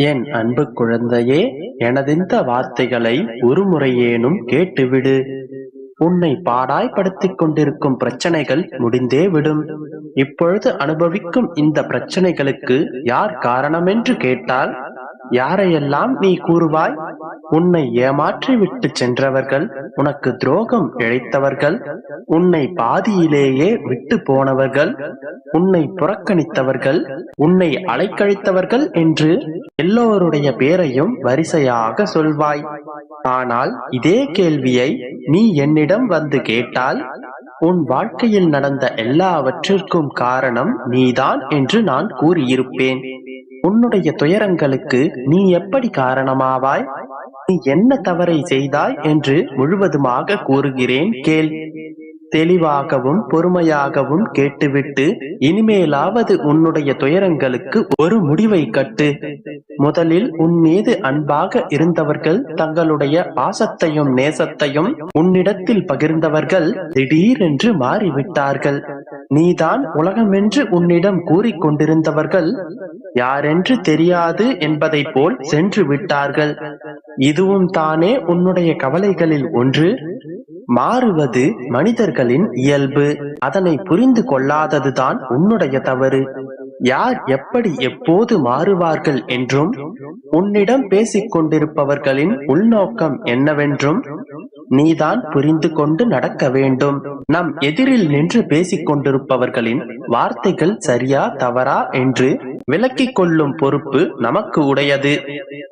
என் அன்பு குழந்தையே எனதிந்த வார்த்தைகளை ஒருமுறையேனும் கேட்டுவிடு. உன்னை பாடாய்படுத்திக் கொண்டிருக்கும் பிரச்சனைகள் முடிந்தே விடும். இப்பொழுது அனுபவிக்கும் இந்த பிரச்சனைகளுக்கு யார் காரணமென்று கேட்டால் யாரையெல்லாம் நீ கூறுவாய்? உன்னை ஏமாற்றி விட்டு சென்றவர்கள் உனக்கு துரோகம் இழைத்தவர்கள் உன்னை பாதியிலேயே விட்டு போனவர்கள் உன்னை புறக்கணித்தவர்கள் உன்னை அலைக்கழித்தவர்கள் என்று எல்லோருடைய பேரையும் வரிசையாக சொல்வாய். ஆனால் இதே கேள்வியை நீ என்னிடம் வந்து கேட்டால் உன் வாழ்க்கையில் நடந்த எல்லாவற்றிற்கும் காரணம் நீதான் என்று நான் கூறியிருப்பேன். உன்னுடைய துயரங்களுக்கு நீ எப்படி காரணமாவாய்? நீ என்ன தவறை செய்தாய் என்று முழுவதுமாக கூறுகிறேன் கேள். தெளிவாகவும் பொறுமையாகவும் கேட்டுவிட்டு இனிமேலாவது உன்னுடைய துயரங்களுக்கு ஒரு முடிவை கட்டு. முதலில் உன் மீது அன்பாக இருந்தவர்கள் தங்களுடைய பாசத்தையும் நேசத்தையும் உன்னிடத்தில் பகிர்ந்தவர்கள் திடீரென்று மாறிவிட்டார்கள். நீதான் உலகமென்று உன்னிடம் கூறிக்கொண்டிருந்தவர்கள் யாரென்று தெரியாது என்பதை போல் சென்று விட்டார்கள். இதுவும் தானே உன்னுடைய கவலைகளில் ஒன்று? மாறுவது மனிதர்களின் இயல்பு. அதனை புரிந்து கொள்ளாததுதான் உன்னுடைய தவறு. யார் எப்படி எப்போது மாறுவார்கள் என்றும் உன்னிடம் பேசிக் கொண்டிருப்பவர்களின் உள்நோக்கம் என்னவென்றும் நீதான் புரிந்து கொண்டு நடக்க வேண்டும். நம் எதிரில் நின்று பேசிக் கொண்டிருப்பவர்களின் வார்த்தைகள் சரியா தவறா என்று விலக்கிக் கொள்ளும் பொறுப்பு நமக்கு உடையது.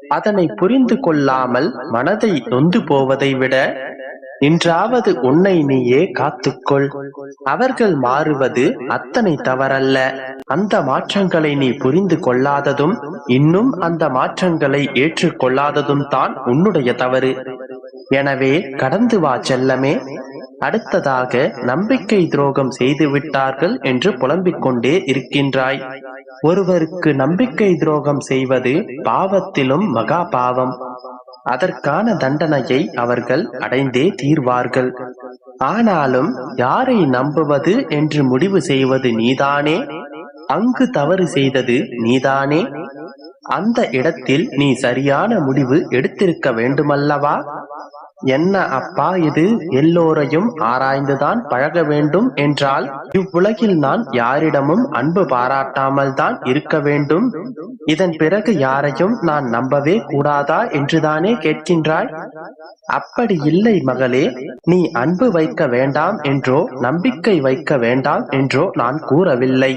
அதனை புரிந்து கொள்ளாமல் மனதை நொந்து போவதை விட இன்றாவது உன்னை நீயே காத்துக்கொள். அவர்கள் மாறுவது அத்தனை தவறல்ல. அந்த மாற்றங்களை நீ புரிந்து கொள்ளாததும் இன்னும் அந்த மாற்றங்களை ஏற்றுக்கொள்ளாததும் தான் உன்னுடைய தவறு. எனவே கடந்து வா செல்லமே. அடுத்ததாக நம்பிக்கை துரோகம் செய்து விட்டார்கள் என்று புலம்பிக் கொண்டே இருக்கின்றாய். ஒருவருக்கு நம்பிக்கை துரோகம் செய்வது பாவத்திலும் மகா பாவம். அதற்கான தண்டனையை அவர்கள் அடைந்தே தீர்வார்கள். ஆனாலும் யாரை நம்புவது என்று முடிவு செய்வது நீதானே? அங்கு தவறு செய்தது நீதானே? அந்த இடத்தில் நீ சரியான முடிவு எடுத்திருக்க வேண்டுமல்லவா? என்ன அப்பா இது எல்லோரையும் ஆராய்ந்துதான் பழக வேண்டும் என்றால் இவ்வுலகில் நான் யாரிடமும் அன்பு பாராட்டாமல் தான் இருக்க வேண்டும். இதன் பிறகு யாரையும் நான் நம்பவே கூடாதா என்றுதானே கேட்கின்றாய்? அப்படி இல்லை மகளே நீ அன்பு வைக்க வேண்டாம் என்றோ நம்பிக்கை வைக்க வேண்டாம் என்றோ நான் கூறவில்லை.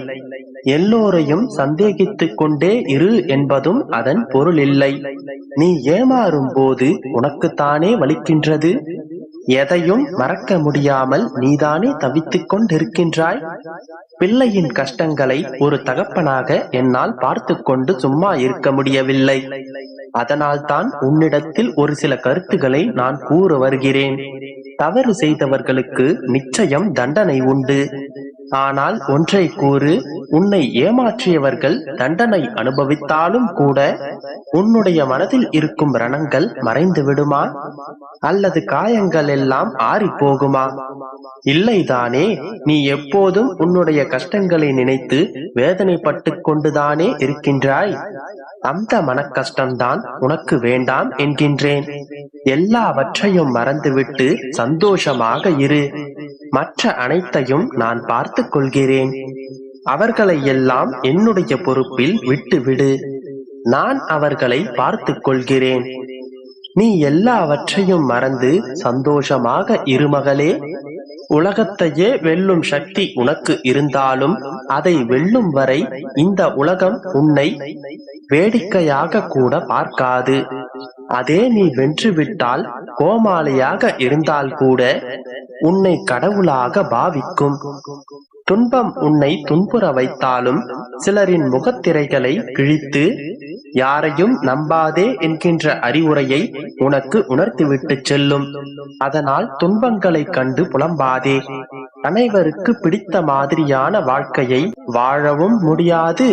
எல்லோரையும் சந்தேகித்துக் கொண்டே இரு என்பதும் அதன் பொருள் இல்லை நீ ஏமாறும் போது உனக்குத்தானே வலிக்கின்றது? எதையும் மறக்க முடியாமல் நீதானே தவித்துக் கொண்டிருக்கின்றாய் பிள்ளையின் கஷ்டங்களை ஒரு தகப்பனாக என்னால் பார்த்து கொண்டு சும்மா இருக்க முடியவில்லை. அதனால்தான் உன்னிடத்தில் ஒரு சில கருத்துக்களை நான் கூற வருகிறேன். தவறு செய்தவர்களுக்கு நிச்சயம் தண்டனை உண்டு. ஆனால் ஒன்றை கூறு உன்னை ஏமாற்றியவர்கள் தண்டனை அனுபவித்தாலும் கூட உன்னுடைய மனதில் இருக்கும் ரணங்கள் மறைந்து விடுமா? அல்லது காயங்கள் எல்லாம் ஆறி போகுமா? இல்லைதானே நீ எப்போதும் உன்னுடைய கஷ்டங்களை நினைத்து வேதனைப்பட்டு கொண்டுதானே இருக்கின்றாய்? அந்த மனக்கஷ்டம்தான் உனக்கு வேண்டாம் என்கின்றேன். எல்லாவற்றையும் மறந்துவிட்டு சந்தோஷமாக இரு. மற்ற அனைத்தையும் நான் பார்த்துக் கொள்கிறேன். அவர்களை எல்லாம் என்னுடைய பொறுப்பில் விட்டுவிடு. நான் அவர்களை பார்த்துக் கொள்கிறேன். நீ எல்லாவற்றையும் மறந்து சந்தோஷமாக இருமகளே உலகத்தையே வெல்லும் சக்தி உனக்கு இருந்தாலும் அதை வெல்லும் வரை இந்த உலகம் உன்னை வேடிக்கையாக கூட பார்க்காது. அதே நீ வென்றுவிட்டால் கோமாளியாக இருந்தால் கூட உன்னை கடவுளாக பாவிக்கும். துன்பம் உன்னை துன்புற வைத்தாலும் சிலரின் முகத்திரைகளை கிழித்து யாரையும் நம்பாதே என்கின்ற அறிவுரையை உனக்கு உணர்த்திவிட்டு செல்லும். அதனால் துன்பங்களை கண்டு புலம்பாதே. அனைவருக்கு பிடித்த மாதிரியான வாழ்க்கையை வாழவும் முடியாது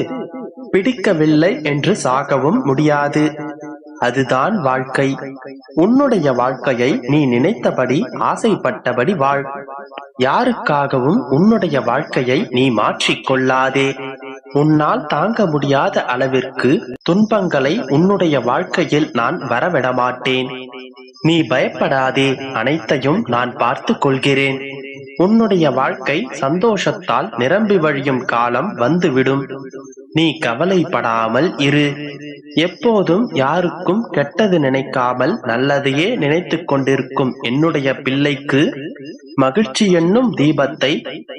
பிடிக்கவில்லை என்று சாகவும் முடியாது. அதுதான் வாழ்க்கை. உன்னுடைய வாழ்க்கையை நீ நினைத்தபடி ஆசைப்பட்டபடி வாழ். யாருக்காகவும் உன்னுடைய வாழ்க்கையை நீ மாற்றிக் கொள்ளாதே உன்னால் தாங்க முடியாத அளவிற்கு துன்பங்களை உன்னுடைய வாழ்க்கையில் நான் வரவிடமாட்டேன். நீ பயப்படாதே அனைத்தையும் நான் பார்த்து கொள்கிறேன் உன்னுடைய வாழ்க்கை சந்தோஷத்தால் நிரம்பி வழியும் காலம் வந்துவிடும். நீ கவலைப்படாமல் இரு. எப்போதும் யாருக்கும் கெட்டது நினைக்காமல் நல்லதையே நினைத்துக் கொண்டிருக்கும் என்னுடைய பிள்ளைக்கு மகிழ்ச்சி என்னும் தீபத்தை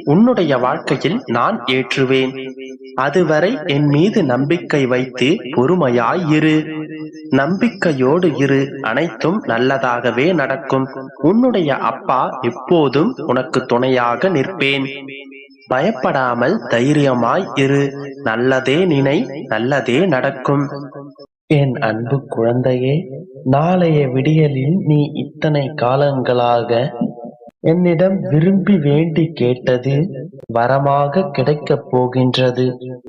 உன்னுடைய வாழ்க்கையில் நான் ஏற்றுவேன். அதுவரை என் மீது நம்பிக்கை வைத்து பொறுமையாய் இரு நம்பிக்கையோடு இரு. அனைத்தும் நல்லதாகவே நடக்கும். உன்னுடைய அப்பா எப்போதும் உனக்கு துணையாக நிற்பேன். பயப்படாமல் தைரியமாய் இரு. நல்லதே நினை நல்லதே நடக்கும். என் அன்பு குழந்தையே நாளைய விடியலில் நீ இத்தனை காலங்களாக என்னிடம் விரும்பி வேண்டி கேட்டது வரமாக கிடைக்கப் போகின்றது.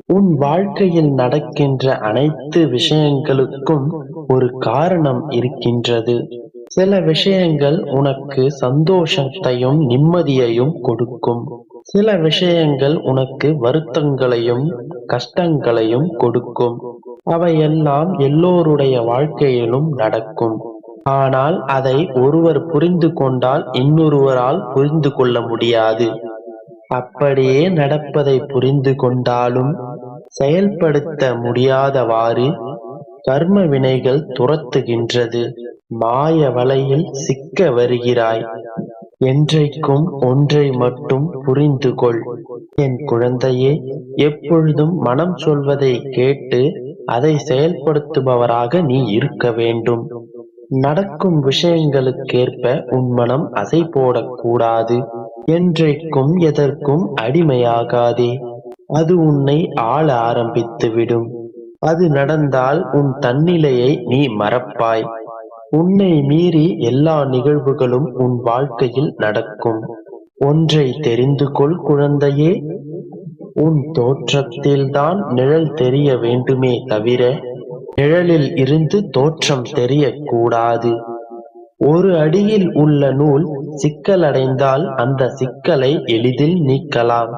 உன் வாழ்க்கையில் நடக்கின்ற அனைத்து விஷயங்களுக்கும் ஒரு காரணம் இருக்கின்றது. சில விஷயங்கள் உனக்கு சந்தோஷத்தையும் நிம்மதியையும் கொடுக்கும். சில விஷயங்கள் உனக்கு வருத்தங்களையும் கஷ்டங்களையும் கொடுக்கும். அவையெல்லாம் எல்லோருடைய வாழ்க்கையிலும் நடக்கும். ஆனால் அதை ஒருவர் புரிந்து கொண்டால் இன்னொருவரால் புரிந்து கொள்ள முடியாது. அப்படியே நடப்பதை புரிந்து கொண்டாலும் செயல்படுத்த முடியாதவாறு கர்ம வினைகள் துரத்துகின்றது. மாய வலையில் சிக்க வருகிறாய். என்றைக்கும் ஒன்றை மட்டும் புரிந்து கொள். என் குழந்தையே எப்பொழுதும் மனம் சொல்வதை கேட்டு அதை செயல்படுத்துபவராக நீ இருக்க வேண்டும். நடக்கும் விஷயங்களுக்கேற்ப உன் மனம் அசை போடக்கூடாது. என்றைக்கும் எதற்கும் அடிமையாகாதே. அது உன்னை ஆள ஆரம்பித்து விடும் அது நடந்தால் உன் தன்னிலையை நீ மறப்பாய். உன்னை மீறி எல்லா நிகழ்வுகளும் உன் வாழ்க்கையில் நடக்கும். ஒன்றை தெரிந்து கொள் குழந்தையே. உன் தோற்றத்தில்தான் நிழல் தெரிய வேண்டுமே தவிர நிழலில் இருந்து தோற்றம் தெரியக்கூடாது. ஒரு அடியில் உள்ள நூல் சிக்கலடைந்தால் அந்த சிக்கலை எளிதில் நீக்கலாம்.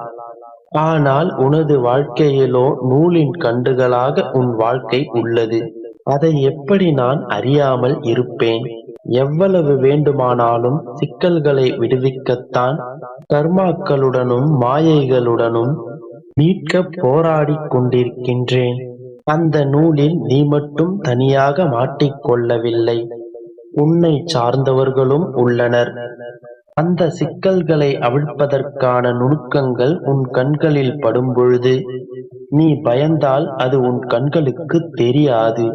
ஆனால் உனது வாழ்க்கையிலோ நூலின் கண்டுகளாக உன் வாழ்க்கை உள்ளது. அதை எப்படி நான் அறியாமல் இருப்பேன்? எவ்வளவு வேண்டுமானாலும் சிக்கல்களை விடுவிக்கத்தான். கர்மாக்களுடனும் மாயைகளுடனும் மீட்க போராடிக் கொண்டிருக்கின்றேன். அந்த நூலில் நீ மட்டும் தனியாக மாட்டிக்கொள்ளவில்லை உன்னை சார்ந்தவர்களும் உள்ளனர். அந்த சிக்கல்களை அவிழ்ப்பதற்கான நுணுக்கங்கள் உன் கண்களில் படும்பொழுது நீ பயந்தால் அது உன் கண்களுக்கு தெரியாது.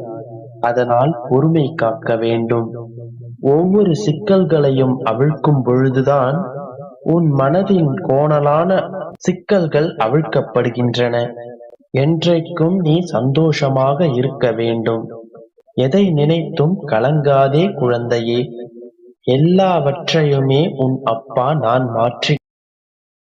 அதனால் பொறுமை காக்க வேண்டும். ஒவ்வொரு சிக்கல்களையும் அவிழ்க்கும் பொழுதுதான் உன் மனதின் கோணலான சிக்கல்கள் அவிழ்க்கப்படுகின்றன. என்றைக்கும் நீ சந்தோஷமாக இருக்க வேண்டும். எதை நினைத்தும் கலங்காதே குழந்தையே. எல்லாவற்றையுமே உன் அப்பா நான் மாற்றி